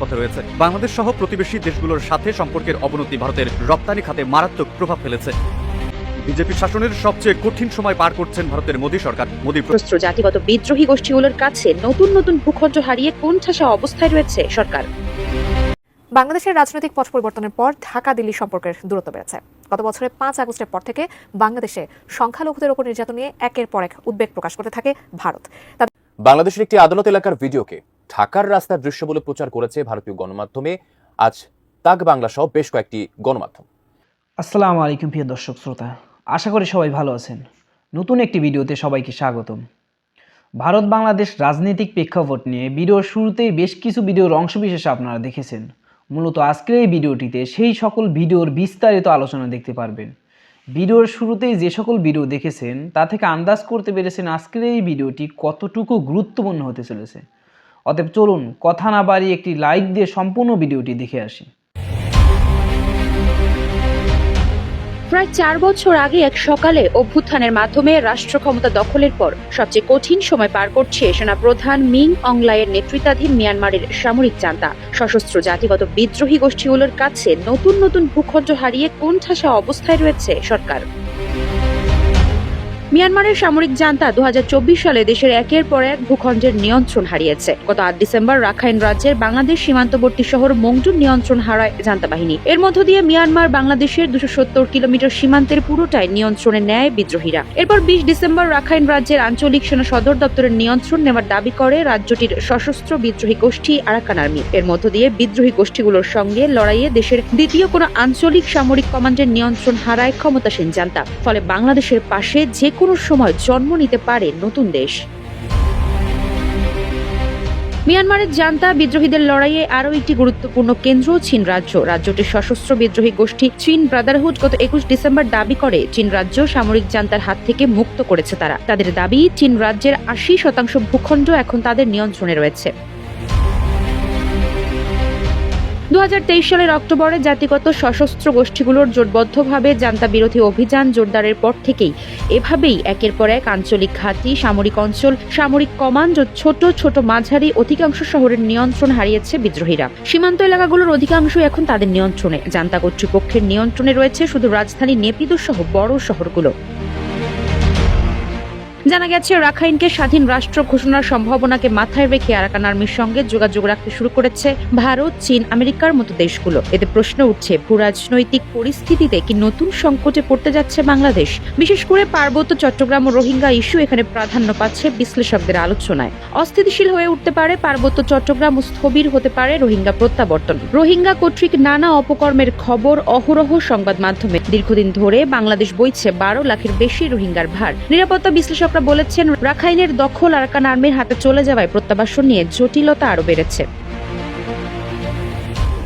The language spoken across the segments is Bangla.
পথে রয়েছে। বাংলাদেশ সহ প্রতিবেশী দেশগুলোর সাথে সম্পর্কের অবনতি ভারতের রপ্তানি খাতে মারাত্মক প্রভাব ফেলেছে। বিজেপি শাসনের সবচেয়ে কঠিন সময় পার করছেন ভারতের মোদী সরকার। মোদী সশস্ত্র জাতিগত বিদ্রোহী গোষ্ঠীগুলোর কাছে নতুন নতুন ভূখণ্ড হারিয়ে কোণঠাসা অবস্থায় রয়েছে সরকার। বাংলাদেশের রাজনৈতিক পথ পরিবর্তনের পর ঢাকা দিল্লি সম্পর্কের দূরত্ব বেড়েছে। গত বছরের পাঁচ আগস্টের পর থেকে বাংলাদেশে সংখ্যালঘুদের ওপর নির্যাতন নিয়ে একের পর এক উদ্বেগ প্রকাশ করতে থাকে ভারত। বাংলাদেশের একটি আদালত এলাকার ভিডিওকে ঢাকার রাস্তার দৃশ্য বলে প্রচার করেছে ভারতীয় গণমাধ্যমে। আজ তাক বাংলা সহ বেশ কয়েকটি গণমাধ্যম। আসসালামু আলাইকুম প্রিয় দর্শক শ্রোতা। আশা করি সবাই ভালো আছেন। নতুন একটি ভিডিওতে সবাইকে স্বাগতম। ভারত বাংলাদেশ রাজনৈতিক প্রেক্ষাপট নিয়ে ভিডিওর শুরুতেই বেশ কিছু ভিডিওর অংশবিশেষ আপনারা দেখেছেন। মূলত আজকের এই ভিডিওটিতে সেই সকল ভিডিওর বিস্তারিত আলোচনা দেখতে পারবেন। ভিডিওর শুরুতেই যে সকল ভিডিও দেখেছেন, তা থেকে আন্দাজ করতে পেরেছেন আজকের এই ভিডিওটি কতটুকু গুরুত্বপূর্ণ হতে চলেছে। অতএব চলুন কথা না বাড়িয়ে একটি লাইক দিয়ে সম্পূর্ণ ভিডিওটি দেখে আসি। প্রায় চার বছর আগে এক সকালে অভ্যুত্থানের মাধ্যমে রাষ্ট্র ক্ষমতা দখলের পর সবচেয়ে কঠিন সময় পার করছে সেনাপ্রধান মিং অংলাইয়ের নেতৃত্বাধীন মিয়ানমারের সামরিক জান্তা সশস্ত্র জাতিগত বিদ্রোহী গোষ্ঠীগুলোর কাছে নতুন নতুন ভূখণ্ড হারিয়ে কোণঠাসা অবস্থায় রয়েছে সরকার। মিয়ানমারের সামরিক জান্তা দু হাজার চব্বিশ সালে দেশের একের পর এক ভূখণ্ডের নিয়ন্ত্রণ হারিয়েছে। গত আট ডিসেম্বর রাখাইন রাজ্যের বাংলাদেশ সীমান্তবর্তী শহর মংডুর নিয়ন্ত্রণ হারায় জান্তা বাহিনী। এর মধ্য দিয়ে মিয়ানমার বাংলাদেশের দুশো সত্তর কিলোমিটার সীমান্তের পুরোটাই নিয়ন্ত্রণে নেয় বিদ্রোহীরা। এরপর বিশ ডিসেম্বর রাখাইন রাজ্যের আঞ্চলিক সেনা সদর দপ্তরের নিয়ন্ত্রণ নেওয়ার দাবি করে রাজ্যটির সশস্ত্র বিদ্রোহী গোষ্ঠী আরাকান আর্মি। এর মধ্য দিয়ে বিদ্রোহী গোষ্ঠীগুলোর সঙ্গে লড়াইয়ে দেশের দ্বিতীয় কোনো আঞ্চলিক সামরিক কমান্ডের নিয়ন্ত্রণ হারায় ক্ষমতাসীন জান্তা ফলে বাংলাদেশের পাশে যে কোনো সময় জন্ম নিতে পারে নতুন দেশ। মিয়ানমারের জান্তা বিদ্রোহীদের লড়াইয়ে আরও একটি গুরুত্বপূর্ণ কেন্দ্র চীন রাজ্য। রাজ্যটির সশস্ত্র বিদ্রোহী গোষ্ঠী চীন ব্রাদারহুড গত একুশ ডিসেম্বর দাবি করে, চীন রাজ্য সামরিক জান্তার হাত থেকে মুক্ত করেছে তারা। তাদের দাবি, চীন রাজ্যের আশি শতাংশ ভূখণ্ড এখন তাদের নিয়ন্ত্রণে রয়েছে। দু হাজার তেইশ সালের অক্টোবরে জাতিগত সশস্ত্র গোষ্ঠীগুলোর জোটবদ্ধভাবে জান্তা বিরোধী অভিযান জোরদারের পর থেকেই। এভাবেই একের পর এক আঞ্চলিক ঘাঁটি, সামরিক অঞ্চল, সামরিক কমান্ড ছোট ছোট মাঝারি অধিকাংশ শহরের নিয়ন্ত্রণ হারিয়েছে বিদ্রোহীরা। সীমান্ত এলাকাগুলোর অধিকাংশই এখন তাদের নিয়ন্ত্রণে। জান্তা কর্তৃপক্ষের নিয়ন্ত্রণে রয়েছে শুধু রাজধানী নেপিদো সহ বড় শহরগুলো। জানা গেছে, রাখাইনকে স্বাধীন রাষ্ট্র ঘোষণার সম্ভাবনাকে মাথায় রেখে আরাকান আর্মির সঙ্গে যোগাযোগ রাখতে শুরু করেছে ভারত, চীন, আমেরিকার মতো দেশগুলো। এতে প্রশ্ন উঠছে ভূরাজনৈতিক পরিস্থিতিতে কি নতুন সংকটে পড়তে যাচ্ছে বাংলাদেশ? বিশেষ করে পার্বত্য চট্টগ্রাম ও রোহিঙ্গা ইস্যু এখানে প্রাধান্য পাচ্ছে বিশ্লেষকদের আলোচনায়। অস্থিতিশীল হয়ে উঠতে পারে পার্বত্য চট্টগ্রাম ও স্থবির হতে পারে রোহিঙ্গা প্রত্যাবর্তন। রোহিঙ্গা কর্তৃক নানা অপকর্মের খবর, অহরহ সংবাদ মাধ্যমে। দীর্ঘদিন ধরে বাংলাদেশ বইছে, বারো লাখের বেশি রোহিঙ্গার ভার। নিরাপত্তা বিশ্লেষকরা বলেছেন রাখাইনের দখল আরাকান আর্মির হাতে চলে যাওয়ায় প্রত্যাবাসন নিয়ে জটিলতা আরও বেড়েছে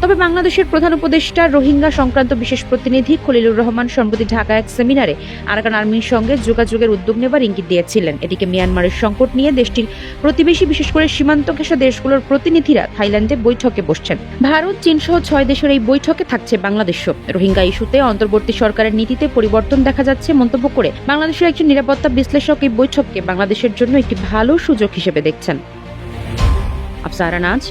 তবে বাংলাদেশের প্রধান উপদেষ্টা রোহিঙ্গা সংক্রান্ত বিশেষ প্রতিনিধি খলিলুর রহমান সম্প্রতি ঢাকা এক সেমিনারে আরাকান আর্মির সঙ্গে যোগাযোগের উদ্যোগ নেবার ইঙ্গিত দিয়েছিলেন। এদিকে মিয়ানমারের সংকট নিয়ে দেশটির প্রতিবেশী, বিশেষ করে সীমান্ত ঘেঁষা দেশগুলোর প্রতিনিধিরা থাইল্যান্ডে বৈঠকে বসছেন। ভারত চীন সহ ছয় দেশের এই বৈঠকে থাকছে বাংলাদেশও। রোহিঙ্গা ইস্যুতে অন্তর্বর্তী সরকারের নীতিতে পরিবর্তন দেখা যাচ্ছে মন্তব্য করে বাংলাদেশের একজন নিরাপত্তা বিশ্লেষক এই বৈঠককে বাংলাদেশের জন্য একটি ভালো সুযোগ হিসেবে দেখছেন। আফসারা নাজ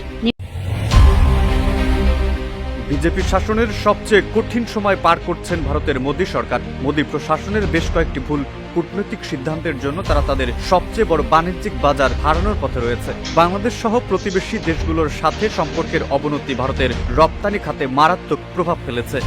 বিজেপি শাসনের সবচেয়ে কঠিন সময় পার করছেন ভারতের মোদী সরকার। মোদী প্রশাসনের বেশ কয়েকটি ভুল কূটনৈতিক সিদ্ধান্তের জন্য তারা তাদের সবচেয়ে বড় বাণিজ্যিক বাজার হারানোর পথে রয়েছে। বাংলাদেশ সহ প্রতিবেশী দেশগুলোর সাথে সম্পর্কের অবনতি ভারতের রপ্তানি খাতে মারাত্মক প্রভাব ফেলেছে।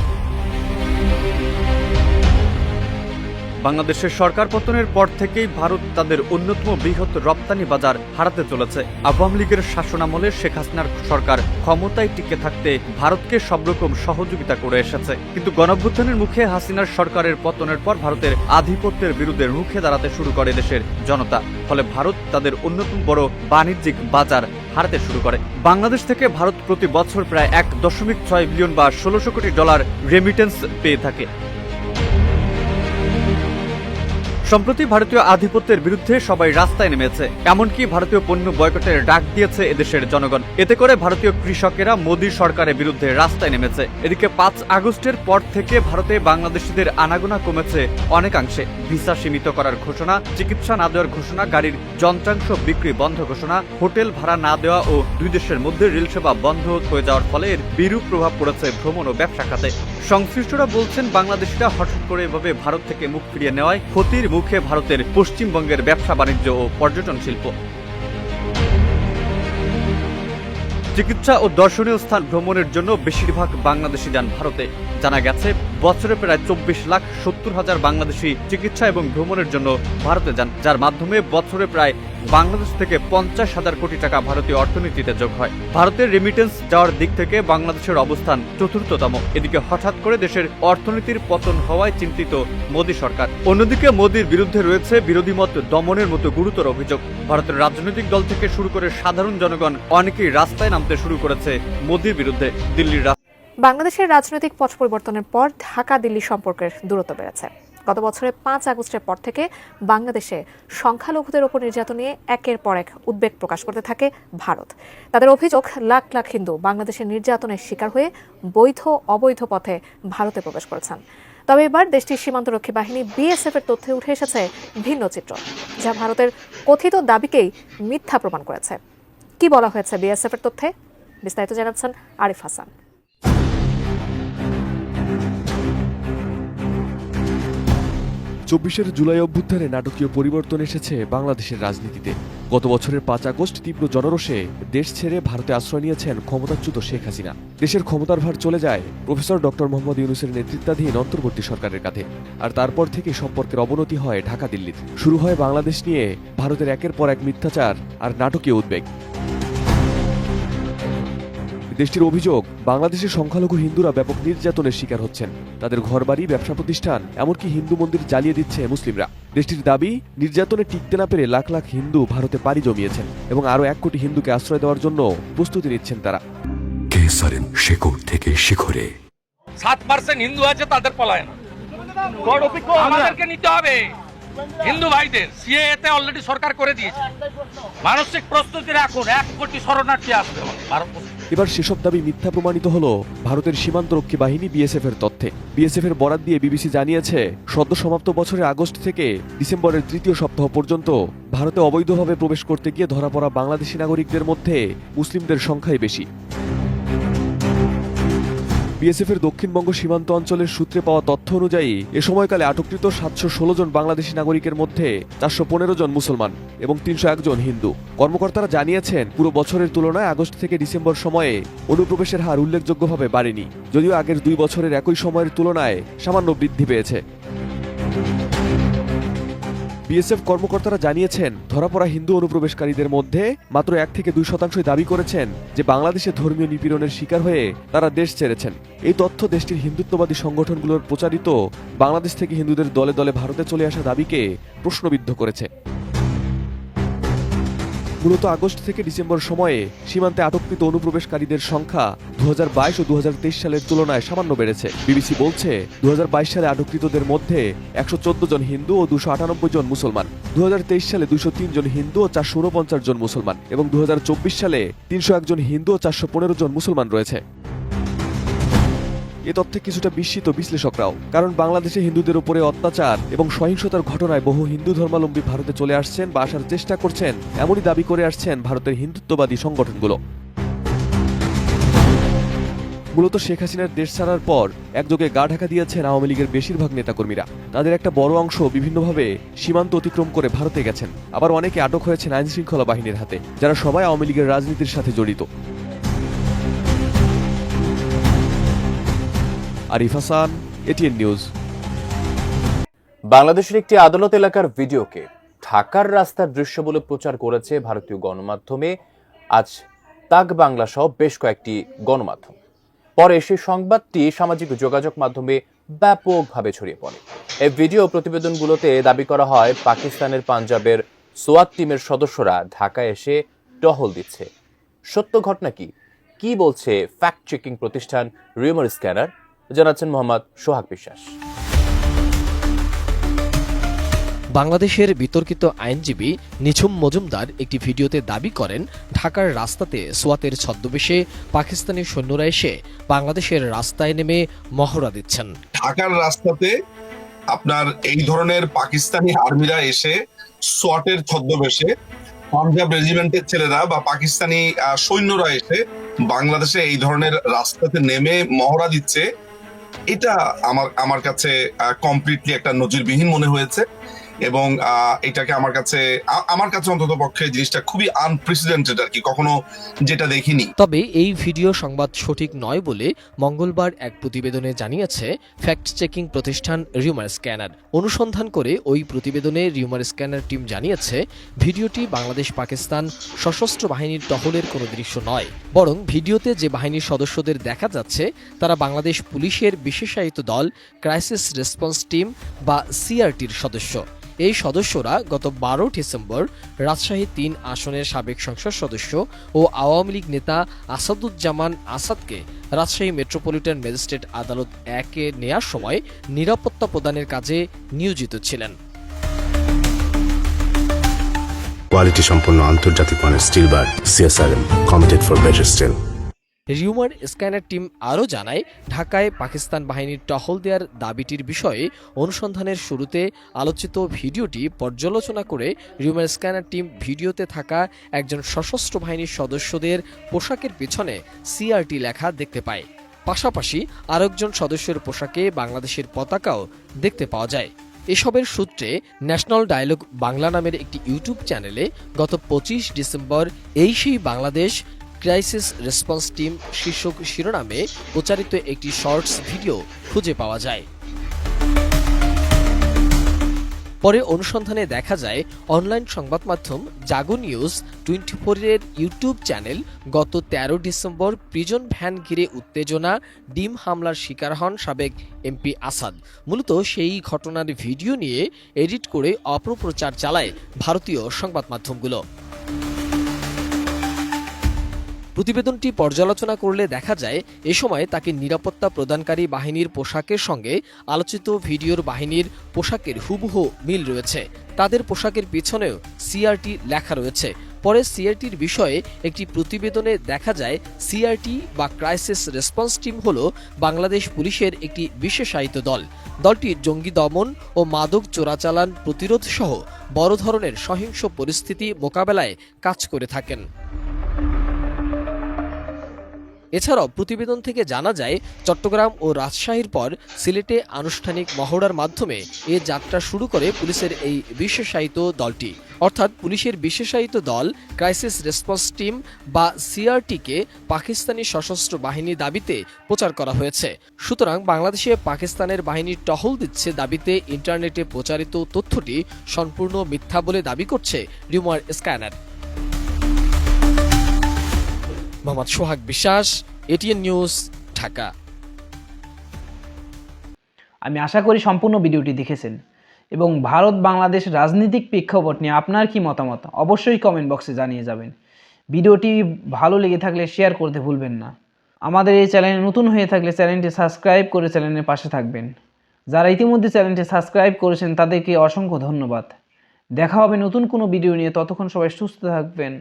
বাংলাদেশের সরকার পতনের পর থেকেই ভারত তাদের অন্যতম বৃহৎ রপ্তানি বাজার হারাতে চলেছে। আওয়ামী লীগের শাসনামলে শেখ হাসিনার সরকার ক্ষমতায় টিকে থাকতে ভারতকে সব রকম সহযোগিতা করে এসেছে। কিন্তু গণভ্যুত্থানের মুখে হাসিনার সরকারের পতনের পর ভারতের আধিপত্যের বিরুদ্ধে রুখে দাঁড়াতে শুরু করে দেশের জনতা। ফলে ভারত তাদের অন্যতম বড় বাণিজ্যিক বাজার হারাতে শুরু করে। বাংলাদেশ থেকে ভারত প্রতি বছর প্রায় এক দশমিক ছয় বিলিয়ন বা ষোলোশো কোটি ডলার রেমিটেন্স পেয়ে থাকে। সম্প্রতি ভারতীয় আধিপত্যের বিরুদ্ধে সবাই রাস্তায় নেমেছে। এমনকি ভারতীয় পণ্য বয়কটের ডাক দিয়েছে এদেশের জনগণ। এতে করে ভারতীয় কৃষকেরা মোদী সরকারের বিরুদ্ধে রাস্তায় নেমেছে। এদিকে পাঁচ আগস্টের পর থেকে ভারতে বাংলাদেশিদের আনাগোনা কমেছে অনেকাংশে। ভিসা সীমিত করার ঘোষণা, চিকিৎসা না দেওয়ার ঘোষণা, গাড়ির যন্ত্রাংশ বিক্রি বন্ধ ঘোষণা, হোটেল ভাড়া না দেওয়া ও দুই দেশের মধ্যে রেল সেবা বন্ধ হয়ে যাওয়ার ফলে এর বিরূপ প্রভাব পড়েছে ভ্রমণ ও ব্যবসা খাতে। সংশ্লিষ্টরা বলছেন, বাংলাদেশিরা হঠাৎ করে এভাবে ভারত থেকে মুখ ফিরিয়ে নেওয়ায় ক্ষতির মুখে ভারতের পশ্চিমবঙ্গের ব্যবসা, বাণিজ্য ও পর্যটন শিল্প। চিকিৎসা ও দর্শনীয় স্থান ভ্রমণের জন্য বেশিরভাগ বাংলাদেশি যান ভারতে। জানা গেছে, বছরে প্রায় চব্বিশ লাখ সত্তর হাজার বাংলাদেশি চিকিৎসা এবং ভ্রমণের জন্য ভারতে যান, যার মাধ্যমে বছরে প্রায় বাংলাদেশ থেকে পঞ্চাশ হাজার কোটি টাকা ভারতীয় অর্থনীতিতে যোগ হয়। ভারতের রেমিটেন্স যাওয়ার দিক থেকে বাংলাদেশের অবস্থান চতুর্থতম। এদিকে হঠাৎ করে দেশের অর্থনীতির পতন হওয়ায় চিন্তিত মোদী সরকার। অন্যদিকে মোদীর বিরুদ্ধে রয়েছে বিরোধী মত দমনের মতো গুরুতর অভিযোগ। ভারতের রাজনৈতিক দল থেকে শুরু করে সাধারণ জনগণ অনেকেই রাস্তায় নামতে শুরু করেছে মোদীর বিরুদ্ধে দিল্লির বাংলাদেশের রাজনৈতিক পথ পরিবর্তনের পর ঢাকা দিল্লি সম্পর্কের দূরত্ব বেড়েছে। গত বছরের পাঁচ আগস্টের পর থেকে বাংলাদেশে সংখ্যালঘুদের ওপর নির্যাতন নিয়ে একের পর এক উদ্বেগ প্রকাশ করতে থাকে ভারত। তাদের অভিযোগ, লাখ লাখ হিন্দু বাংলাদেশের নির্যাতনের শিকার হয়ে বৈধ, অবৈধ পথে ভারতে প্রবেশ করেছেন। তবে এবার দেশটির সীমান্তরক্ষী বাহিনী বিএসএফ এর তথ্যে উঠে এসেছে ভিন্ন চিত্র, যা ভারতের কথিত দাবিকেই মিথ্যা প্রমাণ করেছে। কি বলা হয়েছে বিএসএফ এর তথ্যে? বিস্তারিত জানাচ্ছেন আরিফ হাসান। চব্বিশের জুলাই অভ্যুত্থানে নাটকীয় পরিবর্তন এসেছে বাংলাদেশের রাজনীতিতে। গত বছরের পাঁচ আগস্ট তীব্র জনরোষে দেশ ছেড়ে ভারতে আশ্রয় নিয়েছেন ক্ষমতাচ্যুত শেখ হাসিনা। দেশের ক্ষমতার ভার চলে যায় প্রফেসর ডক্টর মোহাম্মদ ইউনুসের নেতৃত্বাধীন অন্তর্বর্তী সরকারের কাঁধে। আর তারপর থেকে সম্পর্কের অবনতি হয় ঢাকা দিল্লিতে শুরু হয় বাংলাদেশ নিয়ে ভারতের একের পর এক মিথ্যাচার আর নাটকীয় উদ্বেগ। দেশটির অভিযোগ বাংলাদেশের সংখ্যালঘু হিন্দুরা ব্যাপক নির্যাতনের শিকার হচ্ছেন। তাদের ঘরবাড়ি ব্যবসা প্রতিষ্ঠান এমনকি হিন্দু মন্দির জ্বালিয়ে দিচ্ছে মুসলিমরা। দেশটির দাবি নির্যাতনে টিকতে না পেরে লাখ লাখ হিন্দু ভারতে পাড়ি জমিয়েছেন এবং আরও এক কোটি হিন্দুকে আশ্রয় দেওয়ার জন্য প্রস্তুতি নিচ্ছেন তারা। কেসারেন শেকড় থেকে শিখরে। সাত পার্সেন্ট হিন্দু আছে তাদের পলায়ন আমাদেরকে নিতে হবে। হিন্দু ভাইদের সিএতে অলরেডি সরকার করে দিয়েছে। মানসিক প্রস্তুতি রাখুন এক কোটি শরণার্থী আসবে ভারতবর্ষে। এবার সেসব দাবি মিথ্যা প্রমাণিত হল ভারতের সীমান্তরক্ষী বাহিনী বিএসএফ এর তথ্যে। বিএসএফ এর বরাত দিয়ে বিবিসি জানিয়েছে, সদ্য সমাপ্ত বছরের আগস্ট থেকে ডিসেম্বরের তৃতীয় সপ্তাহ পর্যন্ত ভারতে অবৈধভাবে প্রবেশ করতে গিয়ে ধরা পড়া বাংলাদেশি নাগরিকদের মধ্যে মুসলিমদের সংখ্যাই বেশি। বিএসএফ এর দক্ষিণবঙ্গ সীমান্ত অঞ্চলের সূত্রে পাওয়া তথ্য অনুযায়ী, এ সময়কালে আটককৃত সাতশো ষোলো জন বাংলাদেশি নাগরিকের মধ্যে চারশো পনেরো জন মুসলমান এবং তিনশো একজন হিন্দু। কর্মকর্তারা জানিয়েছেন, পুরো বছরের তুলনায় আগস্ট থেকে ডিসেম্বর সময়ে অনুপ্রবেশের হার উল্লেখযোগ্যভাবে বাড়েনি, যদিও আগের দুই বছরের একই সময়ের তুলনায় সামান্য বৃদ্ধি পেয়েছে। বিএসএফ কর্মকর্তারা জানিয়েছেন ধরা পড়া হিন্দু অনুপ্রবেশকারীদের মধ্যে মাত্র এক থেকে দুই শতাংশই দাবি করেছেন যে বাংলাদেশে ধর্মীয় নিপীড়নের শিকার হয়ে তারা দেশ ছেড়েছেন। এই তথ্য দেশটির হিন্দুত্ববাদী সংগঠনগুলোর প্রচারিত বাংলাদেশ থেকে হিন্দুদের দলে দলে ভারতে চলে আসা দাবিকে প্রশ্নবিদ্ধ করেছে। মূলত আগস্ট থেকে ডিসেম্বর সময়ে সীমান্তে আটককৃত অনুপ্রবেশকারীদের সংখ্যা দু হাজার বাইশ ও দু হাজার তেইশ সালের তুলনায় সামান্য বেড়েছে। বিবিসি বলছে দু হাজার বাইশ সালে আটককৃতদের মধ্যে একশো চোদ্দ জন হিন্দু ও দুশো জন মুসলমান দু হাজার তেইশ সালে দুশো জন হিন্দু ও চারশো উনপঞ্চাশ জন মুসলমান এবং দু হাজার চব্বিশ সালে তিনশো একজন হিন্দু ও চারশো পনেরো জন মুসলমান রয়েছে। এ তথ্যে কিছুটা বিস্মিত বিশ্লেষকরাও, কারণ বাংলাদেশে হিন্দুদের উপরে অত্যাচার এবং সহিংসতার ঘটনায় বহু হিন্দু ধর্মাবলম্বী ভারতে চলে আসছেন বা আসার চেষ্টা করছেন এমনই দাবি করে আসছেন ভারতের হিন্দুত্ববাদী সংগঠনগুলো। মূলত শেখ হাসিনার দেশ ছাড়ার পর একযোগে গা ঢাকা দিয়েছেন আওয়ামী লীগের বেশিরভাগ নেতাকর্মীরা। তাদের একটা বড় অংশ বিভিন্নভাবে সীমান্ত অতিক্রম করে ভারতে গেছেন। আবার অনেকে আটক হয়েছেন আইন শৃঙ্খলা বাহিনীর হাতে, যারা সবাই আওয়ামী লীগের রাজনীতির সাথে জড়িত। Arif Hasan, ATN News. বাংলাদেশের একটি আদালত এলাকার ভিডিওকে ঢাকার রাস্তার দৃশ্য বলে প্রচার করেছে ভারতীয় গণমাধ্যমে। আজ তাক বাংলা সহ বেশ কয়েকটি গণমাধ্যম। পরে সেই সংবাদটি সামাজিক যোগাযোগ মাধ্যমে ব্যাপকভাবে ছড়িয়ে পড়ে। এই ভিডিও প্রতিবেদনগুলোতে দাবি করা হয়, পাকিস্তানের পাঞ্জাবের সোয়াত টিমের সদস্যরা ঢাকায় এসে টহল দিচ্ছে। সত্য ঘটনা কি? কি বলছে ফ্যাক্ট চেকিং প্রতিষ্ঠান রিউমার স্ক্যানার? জানাচ্ছেন মোহাম্মদ সোহাগ বিশ্বাস। বাংলাদেশের বিতর্কিত আইনজীবী নিঝুম মজুমদার একটি ভিডিওতে দাবি করেন ঢাকার রাস্তাতে সোয়াতের ছদ্মবেশে পাকিস্তানি সৈন্যরা এসে বাংলাদেশের রাস্তায় নেমে মহড়া দিচ্ছেন। ঢাকার রাস্তাতে আপনার এই ধরনের পাকিস্তানি আর্মিরা এসে সোয়াটের ছদ্মবেশে পাঞ্জাব রেজিমেন্টের ছেলেরা বা পাকিস্তানি আহ, সৈন্যরা এসে বাংলাদেশে এই ধরনের রাস্তাতে নেমে মহড়া দিচ্ছে। এটা আমার আমার কাছে কমপ্লিটলি একটা নজিরবিহীন মনে হয়েছে। এবং এটাকে আমার কাছে আমার কাছে অন্তত পক্ষে জিনিসটা খুবই আনপ্রেসিডেন্টেড আর কি, কখনো যেটা দেখিনি। তবে এই ভিডিও সংবাদ সঠিক নয় বলে মঙ্গলবার এক প্রতিবেদনে জানিয়েছে ফ্যাক্ট চেকিং প্রতিষ্ঠান রিউমার স্ক্যানার অনুসন্ধান করে ওই প্রতিবেদনে রিউমার স্ক্যানার টিম জানিয়েছে, ভিডিওটি বাংলাদেশ পাকিস্তান সশস্ত্র বাহিনীর টহলের কোনো দৃশ্য নয়। বরং ভিডিওতে যে বাহিনীর সদস্যদের দেখা যাচ্ছে, তারা বাংলাদেশ পুলিশের বিশেষায়িত দল ক্রাইসিস রেসপন্স টিম বা সিআরটির সদস্য। এই সদস্যরা গত বারো ডিসেম্বর রাজশাহী তিন আসনের সাবেক সংসদ সদস্য ও আওয়ামী লীগ নেতা আসাদুজ্জামান আসাদকে রাজশাহী মেট্রোপলিটন ম্যাজিস্ট্রেট আদালত একে নেয়ার সময় নিরাপত্তা প্রদানের কাজে নিয়োজিত ছিলেন। কোয়ালিটি সম্পন্ন আন্তর্জাতিক মানের steel bar CSRM committed for better steel Rumor Scanner team আরও জানায়, ঢাকায় পাকিস্তান বাহিনীর টহল দেওয়ার দাবিটির বিষয়ে অনুসন্ধানের শুরুতে আলোচিত ভিডিওটি পর্যালোচনা করে রিউমার স্ক্যানার টিম ভিডিওতে থাকা একজন সশস্ত্র বাহিনীর সদস্যদের পোশাকের পিছনে সিআরটি লেখা দেখতে পায়। পাশাপাশি আরেকজন সদস্যের পোশাকে বাংলাদেশের পতাকাও দেখতে পাওয়া যায়। এসবের সূত্রে ন্যাশনাল ডায়ালগ বাংলা নামের একটি ইউটিউব চ্যানেলে গত পঁচিশ ডিসেম্বর এই সেই বাংলাদেশ ক্রাইসিস রেসপন্স টিম শীর্ষক শিরোনামে প্রচারিত একটি শর্টস ভিডিও খুঁজে পাওয়া যায়। পরে অনুসন্ধানে দেখা যায়, অনলাইন সংবাদ মাধ্যম জাগো নিউজ টোয়েন্টি ফোরের ইউটিউব চ্যানেল গত তেরো ডিসেম্বর প্রিজন ভ্যান ঘিরে উত্তেজনা, ডিম হামলার শিকার হন সাবেক এমপি আসাদ। মূলত সেই ঘটনার ভিডিও নিয়ে এডিট করে অপপ্রচার চালায় ভারতীয় সংবাদ মাধ্যমগুলো। প্রতিবেদনটি পর্যালোচনা করলে দেখা যায়, এ সময় তাকে নিরাপত্তা প্রদানকারী বাহিনীর পোশাকের সঙ্গে আলোচিত ভিডিওর বাহিনীর পোশাকের হুবহু মিল রয়েছে। তাদের পোশাকের পিছনেও সিআরটি লেখা রয়েছে। পরে সিআরটির বিষয়ে একটি প্রতিবেদনে দেখা যায় সিআরটি বা ক্রাইসিস রেসপন্স টিম হল বাংলাদেশ পুলিশের একটি বিশেষায়িত দল। দলটি জঙ্গি দমন ও মাদক চোরাচালান প্রতিরোধ সহ বড় ধরনের সহিংস পরিস্থিতি মোকাবেলায় কাজ করে থাকেন। এছাড়াও প্রতিবেদন থেকে জানা যায়, চট্টগ্রাম ও রাজশাহীর পর সিলেটে আনুষ্ঠানিক মহড়ার মাধ্যমে এ যাত্রা শুরু করে পুলিশের এই বিশেষায়িত দলটি। অর্থাৎ পুলিশের বিশেষায়িত দল, ক্রাইসিস রেসপন্স টিম বা সিআরটিকে পাকিস্তানি সশস্ত্র বাহিনীর দাবিতে প্রচার করা হয়েছে। সুতরাং বাংলাদেশে পাকিস্তানের বাহিনী টহল দিচ্ছে দাবিতে ইন্টারনেটে প্রচারিত তথ্যটি সম্পূর্ণ মিথ্যা বলে দাবি করছে রিউমার স্ক্যানার। মোহাম্মদ সোহাগ বিশ্বাস এটিএন নিউজ ঢাকা। আমি আশা করি সম্পূর্ণ ভিডিওটি দেখেছেন। এবং ভারত বাংলাদেশ রাজনৈতিক প্রেক্ষাপট নিয়ে আপনার কি মতামত? অবশ্যই কমেন্ট বক্সে জানিয়ে যাবেন। ভিডিওটি ভালো লেগে থাকলে শেয়ার করতে ভুলবেন না। আমাদের এই চ্যানেলে নতুন হয়ে থাকলে চ্যানেলটি সাবস্ক্রাইব করে চ্যানেলের পাশে থাকবেন। যারা ইতিমধ্যে চ্যানেলটি সাবস্ক্রাইব করেছেন, তাদেরকে অসংখ্য ধন্যবাদ। দেখা হবে নতুন কোনো ভিডিও নিয়ে। ততক্ষণ সবাই সুস্থ থাকবেন।